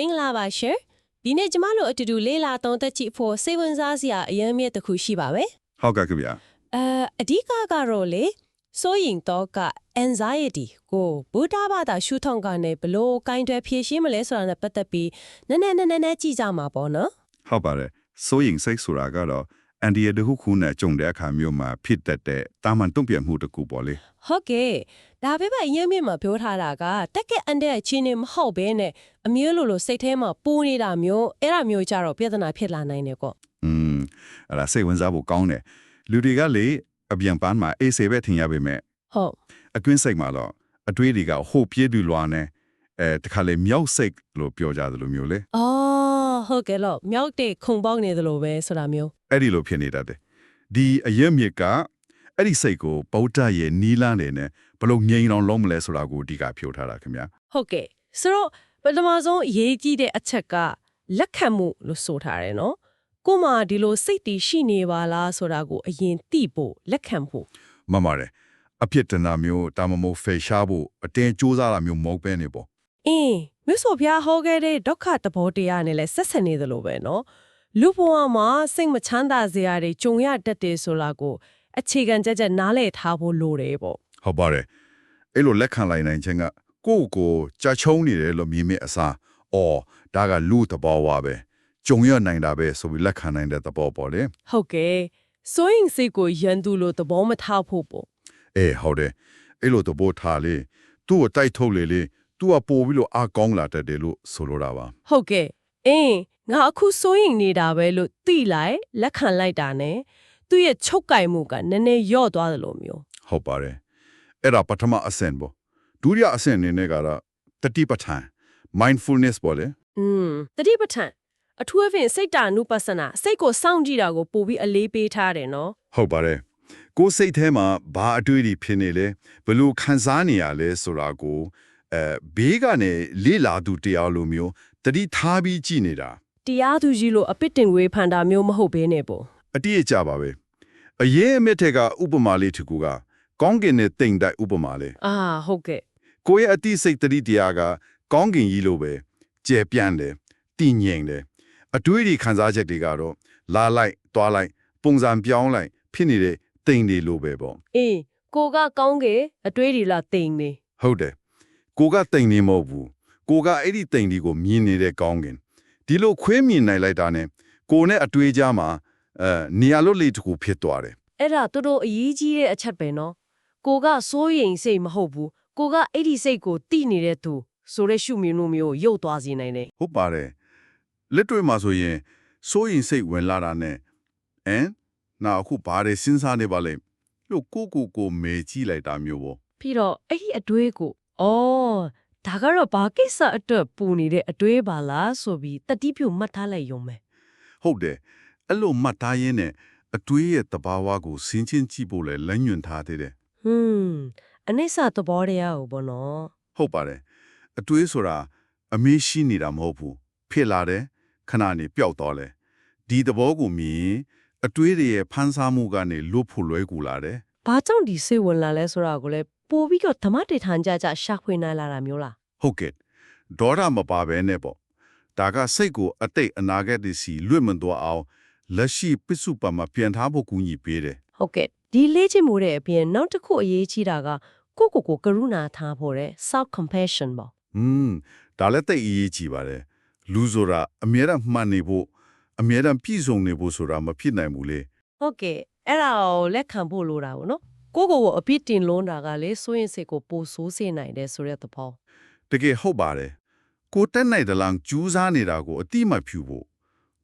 မင်္ဂလာပါရှင်ဒီနေ့ကျမတို့အတူတူလေးလာသုံးသက်ကြည့်ဖို့စိတ်ဝင်စားစရာအရင်မြစ်တစ်ခုရှိပါပဲဟုတ်ကဲ့ခင်ဗျာအဲအဓိကကတော့လေစိုးရင်တော့က anxiety ကိုဗုဒ္ဓဘာသာရှုထောင့်ကနေဘလို့ကင်တွယ်ဖြည့်ရှင်းမလဲဆိုတာနဲ့ပတ်သက်ပြီးနည်းနည်းနည်းနည်းနည်းကြည့်ကြမှာပေါ့နော်ဟုတ်ပါတယ်စိုးရင်စိတ်ဆိုတာကတော့ အန်ဒီရတခုခုနဲ့ကြုံတဲ့အခါမျိုးမှာဖြစ်တတ်တဲ့တာမန်တုံ့ပြန်မှုတစ်ခုပေါ့လေဟုတ်ကဲ့ဒါပေမဲ့အရင်မြစ်မှာပြောထားတာကတက်ကက်အန်တဲ့အချင်းနေမဟုတ်ဘဲနဲ့အမျိုးလိုလိုစိတ်ထဲမှာပူနေတာမျိုးအဲ့ဒါမျိုးကြတော့ပြဿနာဖြစ်လာနိုင်တယ်ကောอืมအဲ့ဒါစိတ်ဝင်စားဖို့ကောင်းတယ်လူတွေကလေအပြန်ပန်းမှာအေးစေပဲထင်ရပေမဲ့ဟုတ်အတွင်းစိတ်မှာတော့အတွေးတွေကဟိုပြေးတူလွာနဲ့အဲတခါလေမြောက်စိတ်လို့ပြောကြတယ်လို့မျိုးလေအော် ဟုတ်ကဲ့လို့မြောက်တဲ့ခုံပေါက်နေသလိုပဲဆိုတာမျိုးအဲ့ဒီလိုဖြစ်နေတတ်တယ်ဒီအရင်မြစ်ကအဲ့ဒီစိတ်ကိုဗုဒ္ဓရဲ့နီလာနေနဲ့ဘလို့ငြိမ်အောင်လုံးမလဲဆိုတာကိုအဓိကဖြိုထားတာခင်ဗျာဟုတ်ကဲ့ဆိုတော့ပထမဆုံးအရေးကြီးတဲ့အချက်ကလက်ခံမှုလို့ဆိုထားတယ်နော်ကို့မှာဒီလိုစိတ်တည်ရှိနေပါလားဆိုတာကိုအရင်သိဖို့လက်ခံဖို့မှန်ပါတယ်အဖြစ်တနာမျိုးတာမမို့ဖေရှားဖို့အတင်းစူးစမ်းတာမျိုးမဟုတ်ပဲနေပေါ့ အင်းမြတ်စွာဘုရားဟောခဲ့တဲ့ဒုက္ခသဘောတရားနဲ့လည်းဆက်ဆက်နေသလိုပဲနော်လူဘဝမှာစိတ်မချမ်းသာစရာတွေကြုံရတတ်တယ်ဆိုတာကိုအခြေခံကြကြနားလည်ထားဖို့လိုတယ်ပေါ့ဟုတ်ပါတယ်အဲ့လိုလက်ခံလိုက်နိုင်ခြင်းကကိုယ့်ကိုယ်ကြာချုံနေတယ်လို့မြင်မိအစားအော်ဒါကလူသဘောဝပဲကြုံရနိုင်တာပဲဆိုပြီးလက်ခံနိုင်တဲ့သဘောပေါ့လေဟုတ်ကဲ့စိုးရင်စိတ်ကိုရန်သူလို့သဘောမထားဖို့ပေါ့အေးဟုတ်တယ်အဲ့လိုသဘောထားလေသူ့ကိုတိုက်ထုတ်လေလေ သူကပို့ပြီးလို့အကောင်းလာတတ်တယ်လို့ဆိုလိုတာပါဟုတ်ကဲ့အင်းငါအခုစိုးရင်နေတာပဲလို့သိလိုက်လက်ခံလိုက်တာနဲ့သူ့ရဲ့ချုပ်ကင်မှုကနည်းနည်းယော့သွားသလိုမျိုးဟုတ်ပါတယ်အဲ့ဒါပထမအဆင့်ပေါ့ဒုတိယအဆင့်အနေနဲ့ကတော့တတိပဋ္ဌာန် mindfulness ပေါ့လေอืมတတိပဋ္ဌာန်အထူးအဖြင့်စိတ်တာနုပဿနာစိတ်ကိုစောင့်ကြည့်တာကိုပို့ပြီးအလေးပေးထားတယ်နော်ဟုတ်ပါတယ်ကိုယ်စိတ်ထဲမှာဘာအတွေ့အထိဖြစ်နေလဲဘယ်လိုခံစားနေရလဲဆိုတာကို အဲဘေးကနေလေ့လာသူတရားလိုမျိုးတတိထားပြီးကြည့်နေတာတရားသူကြီးလို့အပစ်တင်ဝေးဖန်တာမျိုးမဟုတ်ဘဲနဲ့ပေါ့အတိအကျပါပဲအရေးအမြစ်ထက်ကဥပမာလေးတစ်ခုကကောင်းကင်နဲ့တိမ်တိုက်ဥပမာလေးအာဟုတ်ကဲ့ကိုယ့်ရဲ့အတိစိတ်တတိတရားကကောင်းကင်ကြီးလိုပဲကျယ်ပြန့်တယ်တည်ငြိမ်တယ်အတွေ့အထိခံစားချက်တွေကတော့လာလိုက်သွားလိုက်ပုံစံပြောင်းလိုက်ဖြစ်နေတဲ့တိမ်တွေလိုပဲပေါ့အေးကိုကကောင်းကေအတွေးဒီလားတိမ်နေဟုတ်တယ် ကိုကတိမ်နေမဟုတ်ဘူးကိုကအဲ့ဒီတိမ်ဒီကိုမြင်နေတဲ့ကောင်းကင်ဒီလိုခွေးမြင်နိုင်လိုက်တာနဲ့ကိုနဲ့အတွေ့အကြမှာအဲနေရာလွတ်လေးတစ်ခုဖြစ်သွားတယ်အဲ့ဒါတော်တော်အရေးကြီးတဲ့အချက်ပဲနော်ကိုကစိုးရင်စိတ်မဟုတ်ဘူးကိုကအဲ့ဒီစိတ်ကိုတိနေတဲ့သူဆိုတဲ့ရှုမြင်မှုမျိုးရုပ်သွားစေနိုင်တယ်ဟုတ်ပါတယ်လက်တွေ့မှာဆိုရင်စိုးရင်စိတ်ဝင်လာတာနဲ့အမ်နောက်အခုဘာတွေစဉ်းစားနေပါလဲလို့ကိုကိုကိုမေကြည့်လိုက်တာမျိုးပေါ့ပြီးတော့အဲ့ဒီအတွေးကို အော်ဒါကတော့ဘာကိစ္စအတွက်ပူနေတဲ့အတွေးပါလားဆိုပြီးတတိပြုမှတ်ထားလိုက်ရုံပဲဟုတ်တယ်အဲ့လိုမှတ်သားရင်းနဲ့အတွေးရဲ့တဘာဝကိုစဉ်းချင်းကြည့်ဖို့လဲလမ်းညွှန်ထားသေးတယ်ဟွန်းအနိစ္စသဘောတရားကိုပေါ့နော်ဟုတ်ပါတယ်အတွေးဆိုတာအမေးရှိနေတာမဟုတ်ဘူးဖြစ်လာတယ်ခဏနေပျောက်သွားလဲဒီသဘောကိုမြင်အတွေးတွေရဲ့ဖန်ဆားမှုကနေလွတ်ဖို့လွဲကူလာတယ်ဘာကြောင့်ဒီစိတ်ဝင်လာလဲဆိုတာကိုလည်း ပို့ပြီးတော့ဓမ္မတေထန်ကြကြရှာဖွေနိုင်လာတာမျိုးလားဟုတ်ကဲ့ဒေါရမပါဘဲနဲ့ပေါ့ဒါကစိတ်ကိုအတိတ်အနာဂတ်တွေစီလွတ်မသွားအောင်လက်ရှိပစ္စုပန်မှာပြန်ထားဖို့ကူညီပေးတယ်ဟုတ်ကဲ့ဒီလေ့ကျင့်မှုတဲ့အပြင်နောက်တစ်ခုအရေးကြီးတာကကိုယ့်ကိုယ်ကိုကရုဏာထားဖို့တဲ့ self compassion ပေါ့อืมဒါလည်းတိတ်အရေးကြီးပါတယ်လူဆိုတာအမြဲတမ်းမှန်နေဖို့အမြဲတမ်းပြည့်စုံနေဖို့ဆိုတာမဖြစ်နိုင်ဘူးလေဟုတ်ကဲ့အဲ့ဒါကိုလက်ခံဖို့လိုတာပေါ့နော် ကိုယ့်ကိုယ်ကိုအပြစ်တင်လွန်းတာကလေစိုးရင်စိတ်ကိုပိုဆိုးစေနိုင်တယ်ဆိုတဲ့သဘောတကယ်ဟုတ်ပါတယ်ကိုတက်နိုင်တလားကျူးစားနေတာကိုအတိမဖြူဖို့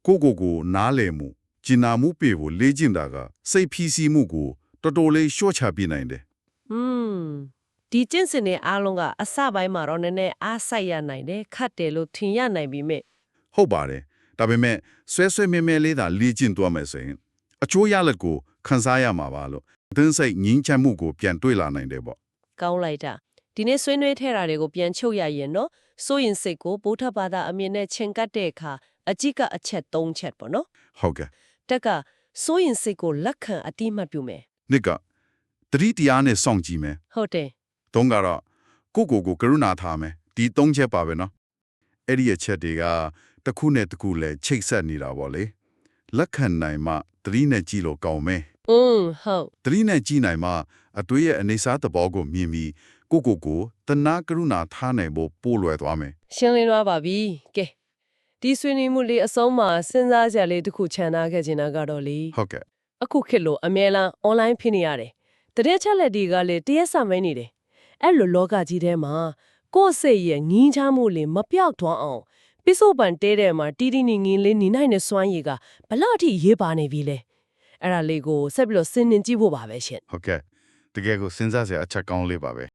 ကိုကိုကိုနားလည်မှုကျင်နာမှုပေဖို့လေ့ကျင့်တာကစိတ်ဖြီးစီးမှုကိုတော်တော်လေးရှော့ချပြနိုင်တယ်อืมဒီကျင့်စဉ်တွေအားလုံးကအစပိုင်းမှာတော့နည်းနည်းအားစိုက်ရနိုင်တယ်ခတ်တယ်လို့ထင်ရနိုင်ပြီမဲ့ဟုတ်ပါတယ်ဒါပေမဲ့ဆွဲဆွဲမဲမဲလေးသာလေ့ကျင့်သွားမယ်ဆိုရင်အချိုးရလက်ကိုခန်းစားရမှာပါလို့အ သင်းစိတ်ငင်းချမ်းမှုကိုပြန်တွေ့လာနိုင်တယ်ပေါ့ကောင်းလိုက်တာဒီနေ့ဆွေးနွေးထဲတာတွေကိုပြန်ချုပ်ရရင်နော်စိုးရင်စိတ်ကိုဗုဒ္ဓဘာသာအမြင်နဲ့ချင်းကပ်တဲ့အခါအကြည့်ကအချက်၃ချက်ပေါ့နော်ဟုတ်ကဲ့တက်ကစိုးရင်စိတ်ကိုလက်ခံအတိမတ်ပြုမယ်နှစ်ကတတိတရားနဲ့စောင့်ကြည့်မယ်ဟုတ်တယ်သုံးကတော့ကိုကိုကိုကရုဏာထားမယ်ဒီသုံးချက်ပါပဲနော်အဲ့ဒီအချက်တွေကတစ်ခုနဲ့တစ်ခုလဲချိတ်ဆက်နေတာပေါ့လေလက်ခံနိုင်မှသတိနဲ့ကြည့်လို့ကောင်းမယ် อืมဟုတ်သတိနဲ့ကြည့်နိုင်မှအသွေးရဲ့အနေစားသဘောကိုမြင်ပြီးကိုကိုကိုတနာကရုဏာထားနိုင်ဖို့ပို့လွယ်သွားမယ်ရှင်းလင်းသွားပါပြီကဲဒီဆွေးနွေးမှုလေးအဆုံးမှာစဉ်းစားစရာလေးတစ်ခုခြံထားခဲ့ချင်တာကတော့လေဟုတ်ကဲ့အခုခေတ်လို့အမြဲတမ်း online ဖြစ်နေရတယ်တတဲ့ချက်လက်တွေကလည်းတရက်စမိုင်းနေတယ်အဲ့လိုလောကကြီးထဲမှာကိုယ့်စိတ်ရဲ့ငင်းချမှုလေးမပြောက်သွားအောင်ပိစုပန်တဲတဲ့မှာတီတီနီငင်းလေးနေနိုင်တဲ့စွမ်းရည်ကဘလောက်အထိရေးပါနေပြီလဲ အဲ့ဒါလေးကိုဆက်ပြီးတော့စဉ်းနှင်ကြည့်ဖို့ပါပဲရှင်ဟုတ်ကဲ့တကယ်ကိုစဉ်းစားစရာအချက်ကောင်းလေးပါပဲ